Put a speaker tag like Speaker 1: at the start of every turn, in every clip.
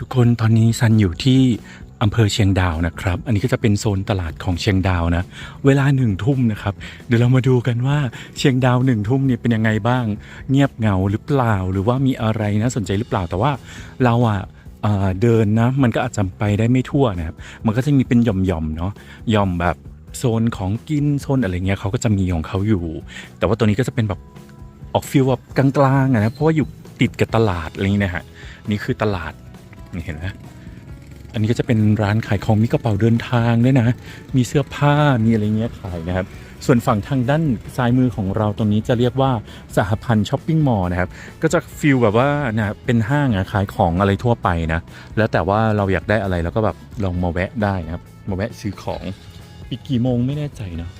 Speaker 1: ทุกคนตอนนี้ซันอยู่ที่อำเภอเชียงดาวนะครับ อันนี้ก็จะเป็นโซนตลาดของเชียงดาวนะ เวลาหนึ่งทุ่มนะครับ เดี๋ยวเรามาดูกันว่าเชียงดาวหนึ่งทุ่มเนี่ยเป็นยังไงบ้าง เงียบเหงาหรือเปล่า หรือว่ามีอะไรน่าสนใจหรือเปล่า แต่ว่าเราอะเอ่อเดินนะ มันก็อาจจะไปได้ไม่ทั่วนะครับ มันก็จะมีเป็นหย่อมๆเนาะ หย่อมแบบโซนของกินโซนอะไรเงี้ยเขาก็จะมีของเขาอยู่ แต่ว่าตัวนี้ก็จะเป็นแบบออกฟิลแบบกลางๆนะ เพราะว่าอยู่ติดกับตลาดอะไรอย่างเงี้ยนะฮะ นี่คือตลาด เห็นไหมอันนี้ก็จะเป็นร้านขายของมีกระเป๋าเดินทางด้วยนะ มีเสื้อผ้ามีอะไรเงี้ยขายนะครับ ส่วนฝั่งทางด้านซ้ายมือของเราตรงนี้จะเรียกว่าสหพันธ์ช้อปปิ้งมอลล์นะครับ ก็จะฟิลแบบว่านะเป็นห้างอะขายของอะไรทั่วไปนะ แล้วแต่ว่าเราอยากได้อะไรเราก็แบบลองมาแวะได้นะครับ มาแวะซื้อของอีกกี่โมงไม่แน่ใจเนาะ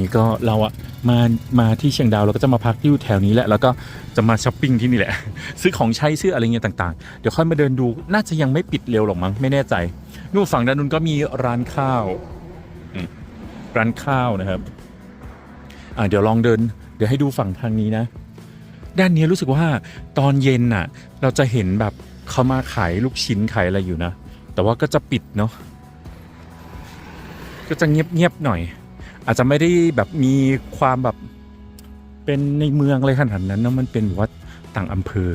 Speaker 1: นี้ก็เราอะมามาที่เชียงดาวเราก็จะมาพักที่อยู่แถวนี้แหละแล้วก็จะมาช้อปปิ้งที่นี่แหละ ซื้อของใช้ซื้ออะไรเงี้ยต่างๆ เดี๋ยวค่อยมาเดินดูน่าจะยังไม่ปิดเร็วหรอกมั้งไม่แน่ใจนู่นฝั่งด้านนู้นก็มีร้านข้าวร้านข้าวนะครับ อ่าเดี๋ยวลองเดิน เดี๋ยวให้ดูฝั่งทางนี้นะ ด้านนี้รู้สึกว่าตอนเย็นน่ะ เราจะเห็นแบบเขามาขายลูกชิ้นขายอะไรอยู่นะ แต่ว่าก็จะปิดเนาะก็จะเงียบๆหน่อย อาจจะไม่ได้แบบมีความแบบเป็นในเมืองอะไรขนาดนั้นนะมันเป็นวัดต่างอำเภอ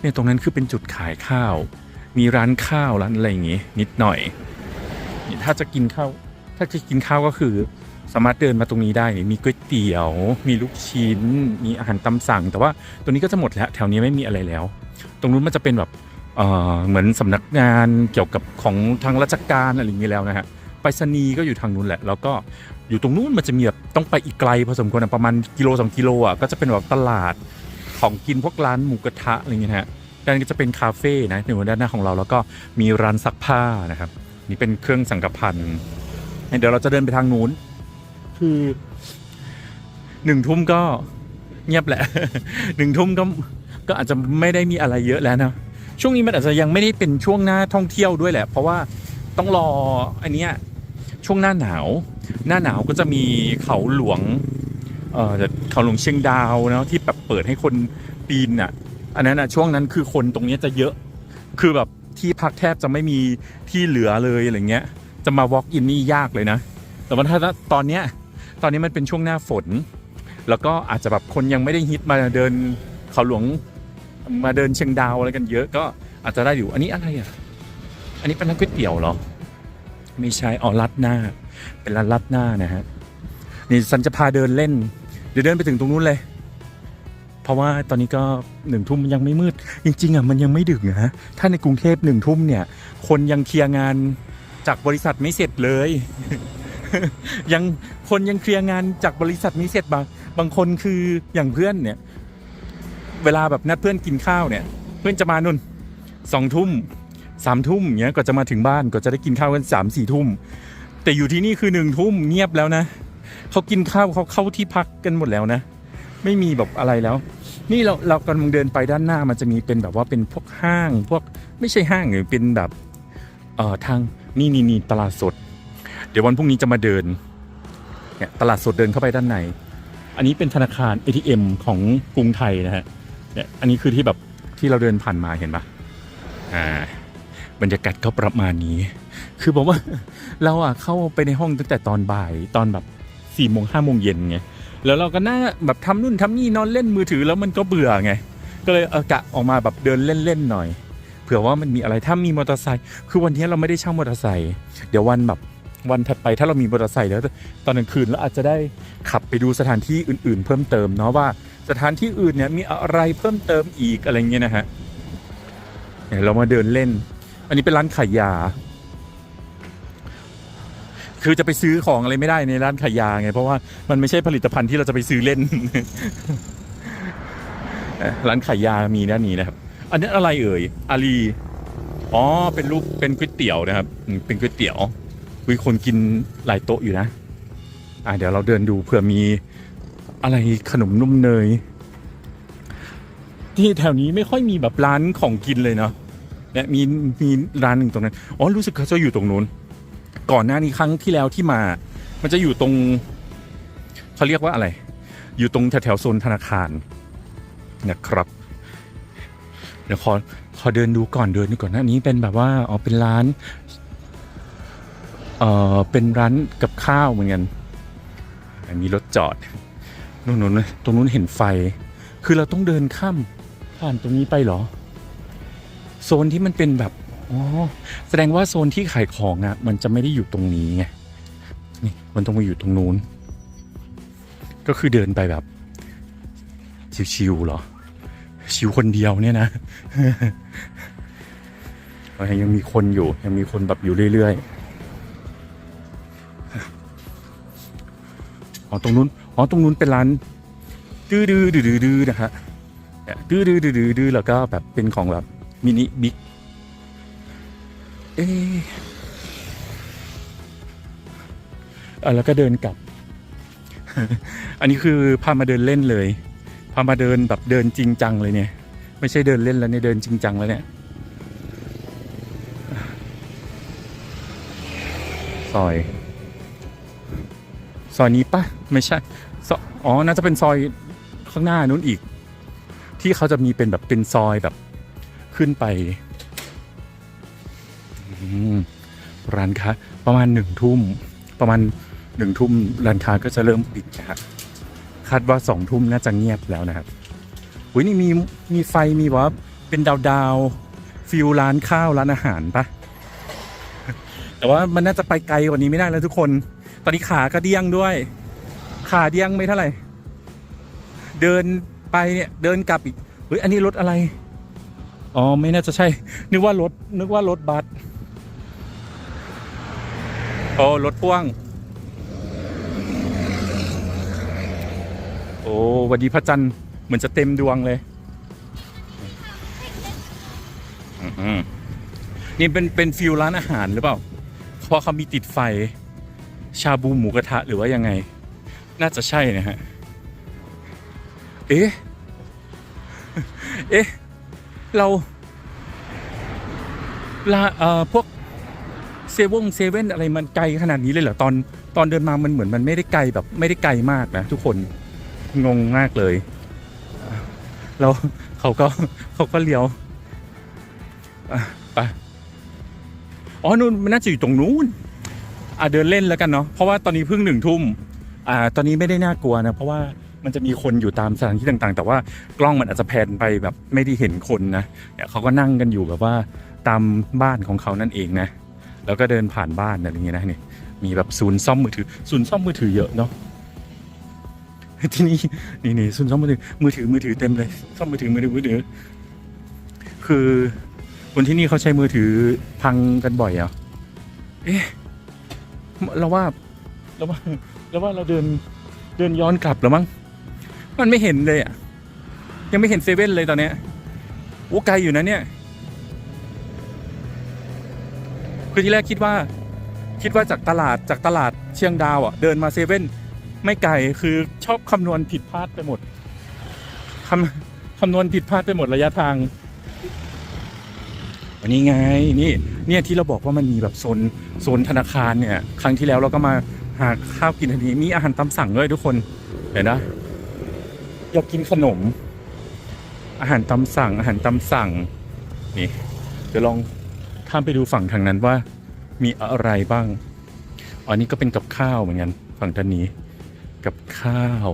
Speaker 1: เนี่ยตรงนั้นคือเป็นจุดขายข้าว มีร้านข้าวร้านอะไรอย่างงี้นิดหน่อยถ้าจะกินข้าวถ้าจะกินข้าวก็คือสามารถเดินมาตรงนี้ได้มีก๋วยเตี๋ยว มีลูกชิ้น มีอาหารตามสั่ง แต่ว่าตรงนี้ก็จะหมดแล้ว แถวนี้ไม่มีอะไรแล้ว ตรงนู้นมันจะเป็นแบบเเหมือนสำนักงานเกี่ยวกับของทางราชการอะไรอย่างนี้แล้วนะฮะ ไปรษณีย์ก็อยู่ทางนู้นแหละ แล้วก็อยู่ตรงนู้นมันจะมีแบบต้องไปอีกไกลพอสมควรนะประมาณกิโลสองกิโลอะก็จะเป็นแบบตลาดของกินพวกร้านหมูกระทะอะไรอย่างเงี้ยฮะด้านนี้ก็จะเป็นคาเฟ่นะในด้านหน้าของเราแล้วก็มีร้านซักผ้านะครับ นี่เป็นเครื่องสังกพันเดี๋ยวเราจะเดินไปทางนู้น คือหนึ่งทุ่มก็เงียบแหละหนึ่งทุ่มก็ก็อาจจะไม่ได้มีอะไรเยอะแล้วนะช่วงนี้มันอาจจะยังไม่ได้เป็นช่วงหน้าท่องเที่ยวด้วยแหละ เพราะว่าต้องรออันเนี้ย ช่วงหน้าหนาว หน้าหนาวก็จะมีเขาหลวงเอ่อเขาหลวงเชียงดาวนะที่แบบเปิดให้คนปีนอะ อันนั้นอะช่วงนั้นคือคนตรงนี้จะเยอะ คือแบบที่พักแทบจะไม่มีที่เหลือเลยอะไรเงี้ย จะมา walk in นี่ยากเลยนะ แต่ว่าถ้าตอนเนี้ยตอนนี้มันเป็นช่วงหน้าฝน แล้วก็อาจจะแบบคนยังไม่ได้ฮิตมาเดินเขาหลวงมาเดินเชียงดาวอะไรกันเยอะก็อาจจะได้อยู่ อันนี้อะไรอะ อันนี้เป็นร้านก๋วยเตี๋ยวเหรอ ไม่ใช่อ๋อรัดหน้า เป็นร้านรัดหน้านะฮะนี่สันจะพาเดินเล่น เดี๋ยวเดินไปถึงตรงนู้นเลย เพราะว่าตอนนี้ก็หนึ่งทุ่มยังไม่มืด จริง ๆอะมันยังไม่ดึกนะฮะถ้าในกรุงเทพหนึ่งทุ่มเนี่ย คนยังเคลียร์งานจากบริษัทไม่เสร็จเลย ยังคนยังเคลียร์งานจากบริษัทนี้เสร็จบางบางคนคืออย่างเพื่อนเนี่ย เวลาแบบนัดเพื่อนกินข้าวเนี่ย เพื่อนจะมานุ่นสองทุ่ม สามทุ่มอย่างเงี้ยก็จะมาถึงบ้านก็จะได้กินข้าวกันสามสี่ทุ่ม แต่อยู่ที่นี่คือหนึ่งทุ่มเงียบแล้วนะเขากินข้าวเขาเข้าที่พักกันหมดแล้วนะ ไม่มีแบบอะไรแล้ว นี่เราเรากำลังเดินไปด้านหน้ามันจะมีเป็นแบบว่าเป็นพวกห้าง พวกไม่ใช่ห้างหรือเป็นแบบเอ่อทางนี่นี่นี่ตลาดสด เดี๋ยววันพรุ่งนี้จะมาเดินเนี่ยตลาดสดเดินเข้าไปด้านใน อันนี้เป็นธนาคาร ATM ของกรุงไทยนะฮะเนี่ยอันนี้คือที่แบบที่เราเดินผ่านมาเห็นปะอ่า บรรยากาศก็ประมาณนี้ คือบอกว่าเราอะเข้าไปในห้องตั้งแต่ตอนบ่ายตอนแบบสี่โมงห้าโมงเย็นไงแล้วเราก็น่าแบบทำนู่นทำนี่นอนเล่นมือถือแล้วมันก็เบื่อไง ก็เลยเออกะออกมาแบบเดินเล่นๆหน่อย เผื่อว่ามันมีอะไรถ้ามีมอเตอร์ไซค์คือวันนี้เราไม่ได้เช่ามอเตอร์ไซค์เดี๋ยววันแบบวันถัดไปถ้าเรามีมอเตอร์ไซค์แล้วตอนกลางคืนเราอาจจะได้ขับไปดูสถานที่อื่น ๆ เพิ่มเติมเนาะว่าสถานที่อื่นเนี่ยมีอะไรเพิ่มเติมอีกอะไรเงี้ยนะฮะเนี่ยเรามาเดินเล่น อันนี้เป็นร้านขายยา คือจะไปซื้อของอะไรไม่ได้ในร้านขายยาไง เพราะว่ามันไม่ใช่ผลิตภัณฑ์ที่เราจะไปซื้อเล่น ร้านขายยามีด้านนี้นะครับ อันนี้อะไรเอ่ย อาลี อ๋อ เป็นรูปเป็นก๋วยเตี๋ยวนะครับ เป็นก๋วยเตี๋ยววิคนกินหลายโต๊ะอยู่นะ อะเดี๋ยวเราเดินดูเผื่อมีอะไรขนมนุ่มเนย ที่แถวนี้ไม่ค่อยมีแบบร้านของกินเลยเนาะ เนี่ยมีมีร้านหนึ่งตรงนั้นอ๋อรู้สึกเขาจะอยู่ตรงนู้น ก่อนหน้านี้ครั้งที่แล้วที่มา มันจะอยู่ตรงเขาเรียกว่าอะไร อยู่ตรงแถวๆโซนธนาคารนะครับเดี๋ยวขอขอเดินดูก่อนเดินดูก่อนหน้านี้เป็นแบบว่าอ๋อเป็นร้านเอ่อเป็นร้านกับข้าวเหมือนกันมีรถจอดนู่นนู่นตรงนู้นเห็นไฟ คือเราต้องเดินข้ามผ่านตรงนี้ไปเหรอ โซนที่มันเป็นแบบอ๋อแสดงว่าโซนที่ขายของอะ่ะ มันจะไม่ได้อยู่ตรงนี้ไงนี่มันต้องมาอยู่ตรงนู้น ก็คือเดินไปแบบชิวๆเหรอ ชิวคนเดียวเนี่ยนะยังมีคนอยู่ ยังมีคนแบบอยู่เรื่อยๆอ๋อตรงนู้นอ๋อตรงนู้นเป็นร้านดื้อดื้อดื้อดื้อนะฮะดื้อดื้อดื้อดื้อดื้อแล้วก็แบบเป็นของแบบ มินิบิ๊กเออแล้วก็เดินกลับ อันนี้คือพามาเดินเล่นเลย พามาเดินแบบเดินจริงจังเลยเนี่ย ไม่ใช่เดินเล่นแล้วเนี่ยเดินจริงจังแล้วเนี่ย ซอย ซอยนี้ปะไม่ใช่ซอยอ๋อ น่าจะเป็นซอยข้างหน้านู้นอีก ที่เขาจะมีเป็นแบบเป็นซอยแบบ ขึ้นไปอืมร้านค้าประมาณหนึ่งทุ่มประมาณหนึ่งทุ่มร้านค้าก็จะเริ่มปิดนะครับคาดว่าสองทุ่มน่าจะเงียบแล้วนะครับอุ้ยนี่มีมีไฟมีว่าเป็นดาวดาวๆฟิลร้านข้าวร้านอาหารปะแต่ว่ามันน่าจะไปไกลกว่านี้ไม่ได้แล้วทุกคน ตอนนี้ขาก็เดี้ยงด้วย ขาเดี้ยงไม่เท่าไหร่ เดินไปเนี่ยเดินกลับอีกเฮ้ยอันนี้รถอะไร อ๋อ ไม่น่าจะใช่ นึกว่ารถ นึกว่ารถบัสโอ้รถพ่วง โอ้วันดีพระจันทร์เหมือนจะเต็มดวงเลยอืมนี่เป็นเป็นฟิลร้านอาหารหรือเปล่า เพราะเขามีติดไฟ ชาบูหมูกระทะหรือว่ายังไง น่าจะใช่นะฮะ เอ๊ะ เอ๊ะ เราลาเอ่อพวกเซเว่นเซเว่นอะไรมันไกลขนาดนี้เลยเหรอตอนตอนเดินมามันเหมือนมันไม่ได้ไกลแบบไม่ได้ไกลมากนะทุกคนงงมากเลยแล้วเขาก็เขาก็เลี้ยวไปอ๋อนู่นมันน่าจะอยู่ตรงนู้นอะเดินเล่นแล้วกันเนาะเพราะว่าตอนนี้เพิ่งหนึ่งทุ่มอ่าตอนนี้ไม่ได้น่ากลัวนะเพราะว่า มันจะมีคนอยู่ตามสถานที่ต่างๆ แต่ว่ากล้องมันอาจจะแพนไปแบบไม่ได้เห็นคนนะเนี่ยเขาก็นั่งกันอยู่แบบว่าตามบ้านของเขานั่นเองนะ แล้วก็เดินผ่านบ้านอะไรอย่างเงี้ยนะนี่มีแบบศูนย์ซ่อมมือถือศูนย์ซ่อมมือถือเยอะเนาะที่นี่นี่นี่ศูนย์ซ่อมมือถือมือถือมือถือเต็มเลยซ่อมมือถือมือถือมือถือ คือคนที่นี่เขาใช้มือถือพังกันบ่อยเหรอะเอ๊ะเราว่าเราว่าเราว่าเราเดินเดินย้อนกลับแล้วมั้ง มันไม่เห็นเลยอะ ยังไม่เห็นเซเว่นเลยตอนเนี้ยโอ้ไกลอยู่นะเนี่ยคือที่แรกคิดว่า คิดว่าจากตลาดจากตลาดเชียงดาวอะ เดินมาเซเว่นไม่ไกลคือชอบคำนวณผิดพลาดไปหมดคำคำนวณผิดพลาดไปหมดระยะทางวันนี้ไงนี่เนี่ยที่เราบอกว่ามันมีแบบโซนโซนธนาคารเนี่ย ครั้งที่แล้วเราก็มาหาข้าวกินทันทีมีอาหารตามสั่งด้วยทุกคนเห็นนะ อยากกินขนม อาหารตามสั่ง อาหารตามสั่ง นี่เดี๋ยวลองข้ามไปดูฝั่งทางนั้นว่า มีอะไรบ้าง อันนี้ก็เป็นกับข้าวเหมือนกันฝั่งด้านนี้ กับข้าว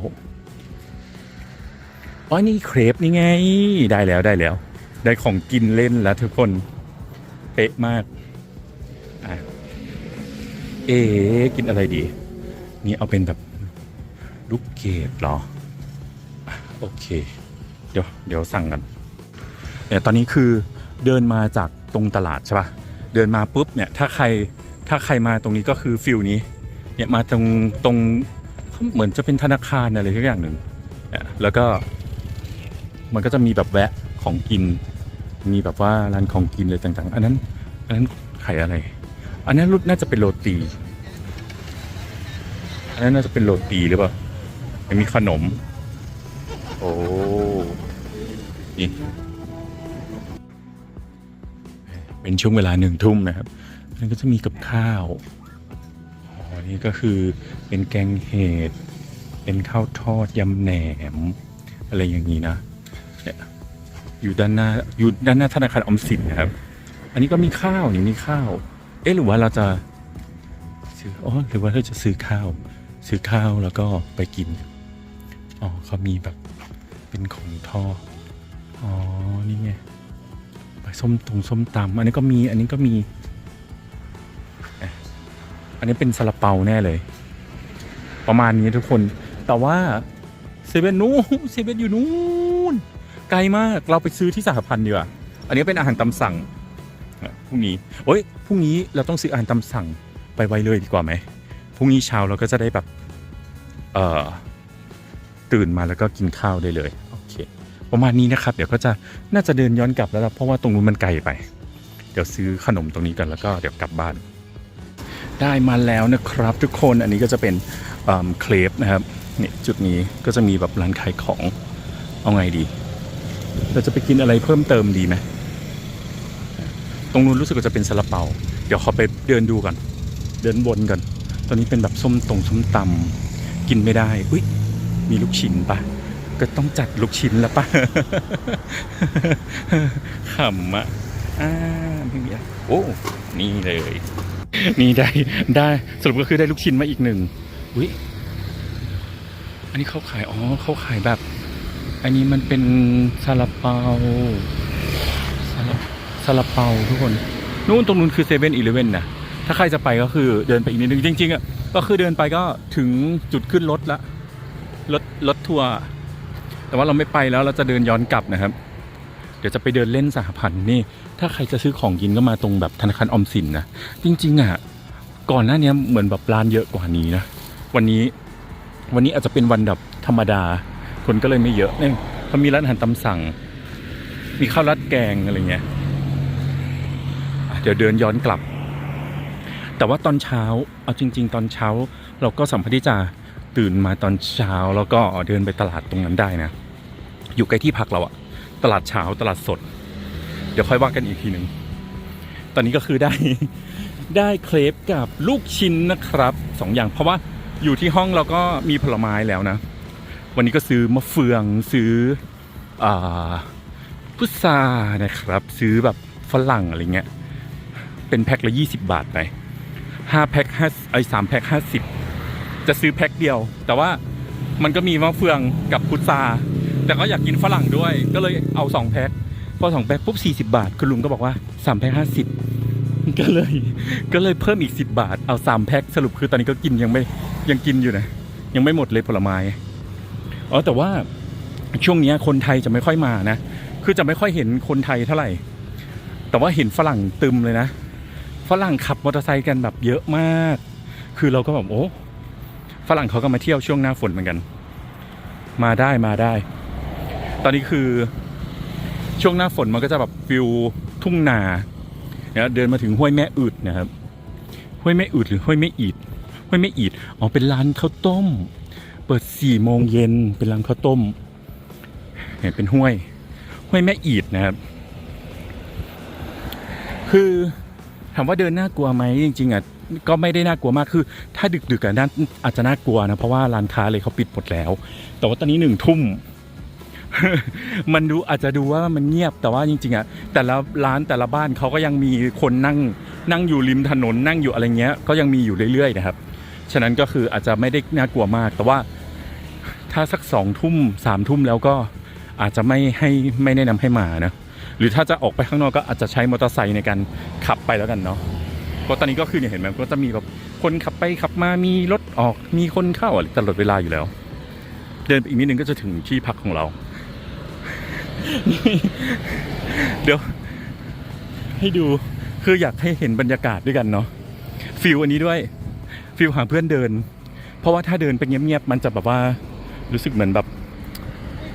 Speaker 1: อ๋อนี่เครปนี่ไง ได้แล้วได้แล้ว ได้ของกินเล่นแล้วทุกคนเป๊ะมากอเอ๊กินอะไรดี นี่เอาเป็นแบบลูกเกดเหรอ โอเค เดี๋ยวเดี๋ยวสั่งกันเนี่ยตอนนี้คือเดินมาจากตรงตลาดใช่ปะเดินมาปุ๊บเนี่ยถ้าใครถ้าใครมาตรงนี้ก็คือฟิลนี้เนี่ยมาตรงตรงเหมือนจะเป็นธนาคารอะไรสักอย่างหนึ่งเนี่ยแล้วก็มันก็จะมีแบบแวะของกิน มีแบบว่าร้านของกินอะไรต่างๆ อันนั้น อันนั้นไขายอะไร อันนั้นน่าจะเป็นโรตี อันนั้นน่าจะเป็นโรตีหรือเปล่ายังมีขนม โอ้นี่เป็นช่วงเวลาหนึ่งทุ่มนะครับนนั้นก็จะมีกับข้าวอ๋อนี่ก็คือเป็นแกงเห็ดเป็นข้าวทอดยำแหนม อะไรอย่างนี้นะเนี่ยอยู่ด้านหน้าอยู่ด้านหน้าธนาคารออมสินนะครับ อันนี้ก็มีข้าวนี่มีข้าว เอ๊ะหรือว่าเราจะซื้ออ๋อหรือว่าเราจะซื้อข้าว ซื้อข้าวแล้วก็ไปกินอ๋อเขามีแบบ เป็นของทอดอ๋อ นี่ไงไปส้มตรงส้มตำอันนี้ก็มีอันนี้ก็มี อันนี้เป็นซาลาเปาแน่เลย ประมาณนี้ทุกคน แต่ว่าเซเว่นนู้นเซเว่นอยู่นู้นไกลมากเราไปซื้อที่สหพันธ์ดีกว่าอันนี้เป็นอาหารตามสั่งพรุ่งนี้โอ้ยพรุ่งนี้เราต้องซื้ออาหารตามสั่งไปไวเลยดีกว่าไหมพรุ่งนี้เช้าเราก็จะได้แบบ เอ่อ ตื่นมาแล้วก็กินข้าวได้เลยโอเคประมาณนี้นะครับ เดี๋ยวก็จะน่าจะเดินย้อนกลับแล้วล่ะเพราะว่าตรงนู้นมันไกลไป เดี๋ยวซื้อขนมตรงนี้กันแล้วก็เดี๋ยวกลับบ้าน ได้มาแล้วนะครับ ทุกคนอันนี้ก็จะเป็นเคลปนะครับเนี่ยจุดนี้ก็จะมีแบบร้านขายของเอาไงดี เราจะไปกินอะไรเพิ่มเติมดีไหมตรงนู้นรู้สึกว่าจะเป็นซาลาเปา เดี๋ยวขอไปเดินดูก่อน เดินวนกันตอนนี้เป็นแบบส้มตรงส้มตำกินไม่ได้ อุ้ย มีลูกชิ้นปะก็ต้องจัดลูกชิ้นแล้วปะขำอะอ่าไม่มีอะโอ้นี่เลย นี่ได้ได้สรุปก็คือได้ลูกชิ้นมาอีกหนึ่งอุ้ยอันนี้เขาขาย อ๋อเขาขายแบบ อันนี้มันเป็นซาลาเปาซาลาซาลาเปาทุกคนนู่นตรงนู้นคือเซเว่นอีเลเว่นนะถ้าใครจะไปก็คือเดินไปอีกนิดนึงจริงๆอะก็คือเดินไปก็ถึงจุดขึ้นรถละ รถรถทัวร์แต่ว่าเราไม่ไปแล้วเราจะเดินย้อนกลับนะครับ เดี๋ยวจะไปเดินเล่นสหพันธ์นี่ ถ้าใครจะซื้อของกินก็มาตรงแบบธนาคารออมสินนะจริงๆอะก่อนหน้านี้เหมือนแบบร้านเยอะกว่านี้นะวันนี้วันนี้อาจจะเป็นวันแบบธรรมดา คนก็เลยไม่เยอะเนี่ยเขามีร้านอาหารตามสั่ง มีข้าวราดแกงอะไรเงี้ยเดี๋ยวเดินย้อนกลับ แต่ว่าตอนเช้าเอาจริง ๆ ตอนเช้าเราก็สามารถที่จะ ตื่นมาตอนเช้าแล้วก็เดินไปตลาดตรงนั้นได้นะ อยู่ใกล้ที่พักเราอะตลาดเช้าตลาดสด เดี๋ยวค่อยว่ากันอีกทีหนึ่งตอนนี้ก็คือได้ได้เครปกับลูกชิ้นนะครับสองอย่างเพราะว่าอยู่ที่ห้องเราก็มีผลไม้แล้วนะ วันนี้ก็ซื้อมะเฟืองซื้ออ่พุทรานะครับ ซื้อแบบฝรั่งอะไรเงี้ยเป็นแพ็คละ 20 บาทไปห้าแพ็คห้าไอ้สามแพ็คห้าสิบ จะซื้อแพ็คเดียว แต่ว่ามันก็มีมะเฟืองกับพุทราแต่ก็อยากกินฝรั่งด้วย ก็เลยเอาสองแพ็คพอสองแพ็คปุ๊บสี่สิบาท คุณลุงก็บอกว่าสามแพ็คห้าสิบก็เลยก็เลยเพิ่มอีกสิบบาท เอาสามแพ็คสรุปคือตอนนี้ก็กินยังไม่ยังกินอยู่นะยังไม่หมดเลยผลไม้อ๋อแต่ว่าช่วงนี้คนไทยจะไม่ค่อยมานะ คือจะไม่ค่อยเห็นคนไทยเท่าไหร่ แต่ว่าเห็นฝรั่งตึมเลยนะ ฝรั่งขับมอเตอร์ไซค์กันแบบเยอะมาก คือเราก็แบบโอ้ ฝรั่งเขาก็มาเที่ยวช่วงหน้าฝนเหมือนกัน มาได้มาได้ ตอนนี้คือช่วงหน้าฝนมันก็จะแบบฟิลทุ่งนาเนี่ยเดินมาถึงห้วยแม่อึดนะครับห้วยแม่อึดหรือห้วยแม่อีดห้วยแม่อีดอ๋อเป็นร้านข้าวต้ม เปิดสี่โมงเย็นเป็นร้านข้าวต้มเห็นเป็นห้วย ห้วยแม่อีดนะครับ คือถามว่าเดินน่ากลัวไหมจริงๆอะ ก็ไม่ได้น่ากลัวมากคือ ถ้าดึกๆอะน่าอาจจะน่ากลัวนะเพราะว่าร้านค้าเลยเขาปิดหมดแล้ว แต่ว่าตอนนี้หนึ่งทุ่มมันดูอาจจะดูว่ามันเงียบแต่ว่าจริงๆอะแต่ละร้านแต่ละบ้านเขาก็ยังมีคนนั่งนั่งอยู่ริมถนนนั่งอยู่อะไรเงี้ยก็ยังมีอยู่เรื่อยๆนะครับ ฉะนั้นก็คืออาจจะไม่ได้น่ากลัวมาก แต่ว่าถ้าสักสองทุ่มสามทุ่มแล้วก็อาจจะไม่ให้ไม่แนะนำให้มานะหรือถ้าจะออกไปข้างนอกก็อาจจะใช้มอเตอร์ไซค์ในการขับไปแล้วกันเนาะ เพราะตอนนี้ก็คือเนี่ยเห็นไหมก็จะมีแบบคนขับไปขับมามีรถออกมีคนเข้าอะไรตลอดเวลาอยู่แล้ว เดินไปอีกนิดนึงก็จะถึงที่พักของเรา เดี๋ยว ให้ดูคืออยากให้เห็นบรรยากาศด้วยกันเนาะฟิลอันนี้ด้วยฟิลหาเพื่อนเดิน เพราะว่าถ้าเดินไปเงียบๆมันจะแบบว่ารู้สึกเหมือนแบบ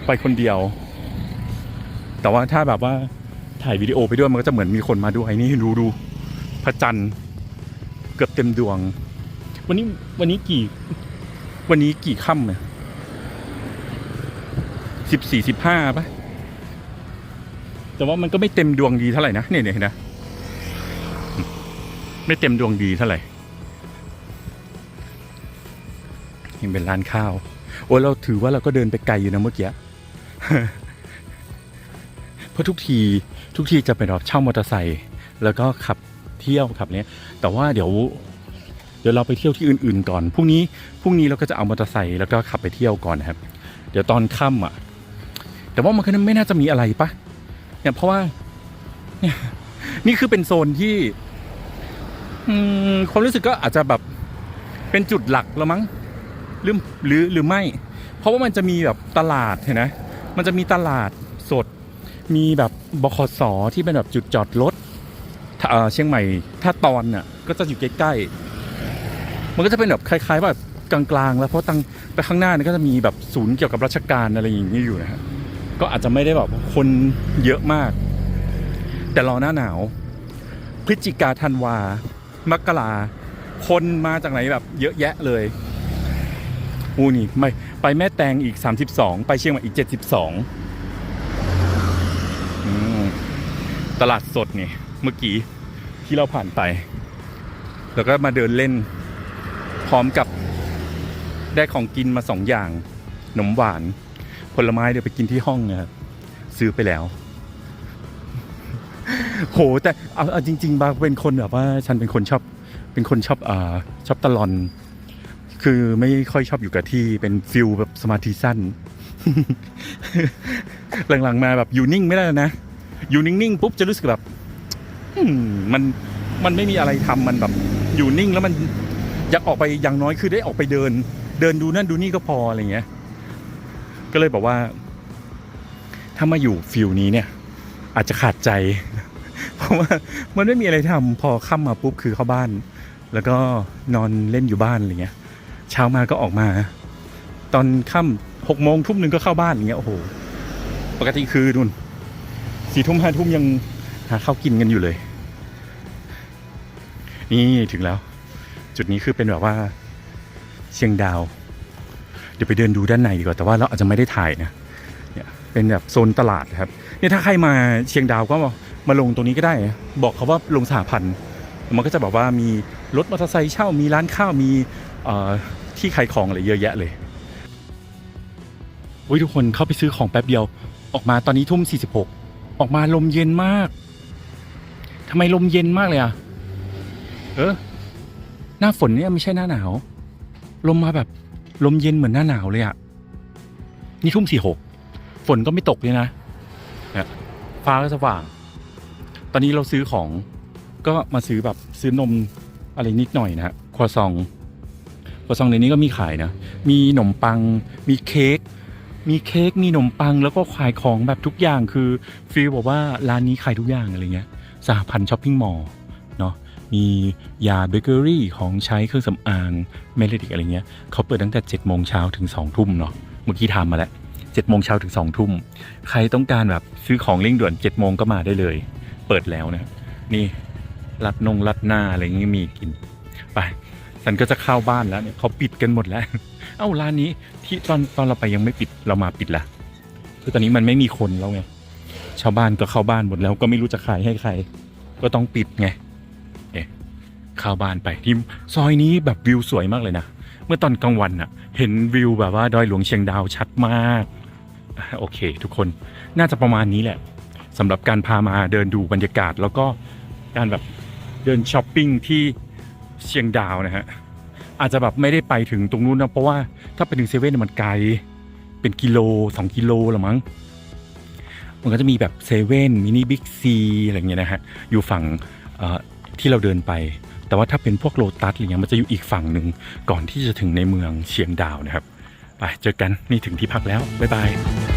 Speaker 1: ไปคนเดียว แต่ว่าถ้าแบบว่าถ่ายวิดีโอไปด้วยมันก็จะเหมือนมีคนมาด้วยนี่ดูดู พระจันทร์เกือบเต็มดวง วันนี้วันนี้กี่ วันนี้กี่ค่ำเนี่ยสิบสี่สิบห้าปะแต่ว่ามันก็ไม่เต็มดวงดีเท่าไหร่นะเนี่ยเนี่ยเห็นนะไม่เต็มดวงดีเท่าไหร่ยังเป็นร้านข้าว โอ้ยเราถือว่าเราก็เดินไปไกลอยู่นะเมื่อกี้พอราะทุกทีทุกทีจะเป็นแบบเช่ามอเตอร์ไซค์แล้วก็ขับ เที่ยวขับเนี้ยแต่ว่าเดี๋ยว เดี๋ยวเราไปเที่ยวที่อื่น ๆ ก่อนพรุ่งนี้พรุ่งนี้เราก็จะเอามอเตอร์ไซค์แล้วก็ขับไปเที่ยวก่อนนะครับ เดี๋ยวตอนค่ำอะ แต่ว่ามันก็ไม่น่าจะมีอะไรปะเนี่ยเพราะว่าเนี่ยนี่คือเป็นโซนที่อืมความรู้สึกก็อาจจะแบบเป็นจุดหลักแล้วมั้งหรือหรือหรือไม่ เพราะว่ามันจะมีแบบตลาดเห็นไหมมันจะมีตลาดสด มีแบบบขสที่เป็นแบบจุดจอดรถ เชียงใหม่ถ้าตอนน่ะก็จะอยู่ใกล้ๆมันก็จะเป็นแบบคล้ายๆแบบกลางๆ แล้วเพราะตั้งไปข้างหน้าเนี่ยก็จะมีแบบศูนย์เกี่ยวกับราชการอะไรอย่างนี้อยู่นะฮะก็อาจจะไม่ได้แบบคนเยอะมาก แต่รอหน้าหนาว พฤศจิกาธันวา มกราคนมาจากไหนแบบเยอะแยะเลยอูนี่ไม่ไปแม่แตงอีก 32 ไปเชียงใหม่อีก 72อืมตลาดสดนี่เมื่อกี้ ที่เราผ่านไป แล้วก็มาเดินเล่น พร้อมกับได้ของกินมาสองอย่างขนมหวาน ผลไม้เดี๋ยวไปกินที่ห้องนะครับซื้อไปแล้ว โหแต่เอาเอาจริง ๆ บางเป็นคนแบบว่าฉันเป็นคนชอบเป็นคนชอบอ่าชอบตะลอน คือไม่ค่อยชอบอยู่กับที่เป็นฟิลแบบสมาธิสั้น หลังๆมาแบบอยู่นิ่งไม่ได้แล้วนะ อยู่นิ่งๆปุ๊บจะรู้สึกแบบ มันมันไม่มีอะไรทำมันแบบอยู่นิ่งแล้วมันอยากออกไปอย่างน้อยคือได้ออกไปเดิน เดินดูนั่นดูนี่ก็พออะไรเงี้ย ก็เลยบอกว่า ถ้ามาอยู่ฟิลนี้เนี่ย อาจจะขาดใจ เพราะว่ามันไม่มีอะไรทำพอค่ำมาปุ๊บคือเข้าบ้าน แล้วก็นอนเล่นอยู่บ้านอะไรเงี้ย เช้ามาก็ออกมา ตอนค่ำหกโมงทุ่มหนึ่งก็เข้าบ้านอย่างเงี้ยโอ้โหปกติคือนุ่นสี่ทุ่มห้าทุ่มยัง หาข้าวกินกันอยู่เลย นี่ถึงแล้ว จุดนี้คือเป็นแบบว่าเชียงดาว เดี๋ยวไปเดินดูด้านในดีกว่า แต่ว่าเราอาจจะไม่ได้ถ่ายนะเนี่ยเป็นแบบโซนตลาดครับเนี่ยถ้าใครมาเชียงดาวก็มาลงตรงนี้ก็ได้ บอกเขาว่าลงสหพันธ์มันก็จะแบบว่ามีรถมอเตอร์ไซค์เช่ามีร้านข้าวมีที่ขายของอะไรเยอะแยะเลยอุ้ยทุกคนเข้าไปซื้อของแป๊บเดียว ออกมาตอนนี้ทุ่ม 46 ออกมาลมเย็นมาก ทำไมลมเย็นมากเลยอะ เออ หน้าฝนเนี่ยไม่ใช่หน้าหนาว ลมมาแบบ ลมเย็นเหมือนหน้าหนาวเลยอะ นี่ทุ่มสี่หก ฝนก็ไม่ตกเลยนะเนี่ยฟ้าก็สว่าง ตอนนี้เราซื้อของ ก็มาซื้อแบบซื้อนมอะไรนิดหน่อยนะฮะครัวซองครัวซองในนี้ก็มีขายนะ มีขนมปัง มีเค้ก มีเค้ก มีขนมปัง แล้วก็ขายของแบบทุกอย่าง คือฟีลบอกว่าร้านนี้ขายทุกอย่างอะไรเงี้ย สหพันธ์ช้อปปิ้งมอลล์เนาะมียาเบเกอรี่ของใช้เครื่องสำอางเมลดิกอะไรเงี้ยเขาเปิดตั้งแต่7จ็ดโมงเช้าถึง2องทุ่มเนาะเมื่อกี้ทำมาแล้วเจ็ดโมงเช้าถึง2องทุ่มใครต้องการแบบซื้อของเร่งด่วน7จ็ดโมงก็มาได้เลย เปิดแล้วนะนี่รัดนงรัดหน้าอะไรเงี้ยมีกินไปฉันก็จะเข้าบ้านแล้วเนี่ยเขาปิดกันหมดแล้ว เอ้าร้านนี้ที่ตอนตอนเราไปยังไม่ปิดเรามาปิดละคือตอนนี้มันไม่มีคนแล้วไง ชาวบ้านก็เข้าบ้านหมดแล้วก็ไม่รู้จะขายให้ใคร ก็ต้องปิดไงเข้าบ้านไปที่ซอยนี้แบบวิวสวยมากเลยนะ เมื่อตอนกลางวันอะเห็นวิวแบบว่าดอยหลวงเชียงดาวชัดมากโอเค ทุกคนน่าจะประมาณนี้แหละสำหรับการพามาเดินดูบรรยากาศแล้วก็การแบบเดินช้อปปิ้งที่เชียงดาวนะฮะอาจจะแบบไม่ได้ไปถึงตรงนู้นนะเพราะว่าถ้าไปถึงเซเว่นมันไกลเป็นกิโลสองกิโลหรือมั้ง มันก็จะมีแบบเซเว่นมินิบิ๊กซีอะไรเงี้ยนะฮะอยู่ฝั่งที่เราเดินไป แต่ว่าถ้าเป็นพวกโลตัสอะไรเงี้ยมันจะอยู่อีกฝั่งหนึ่งก่อนที่จะถึงในเมืองเชียงดาวนะครับไปเจอกันนี่ถึงที่พักแล้วบ๊ายบาย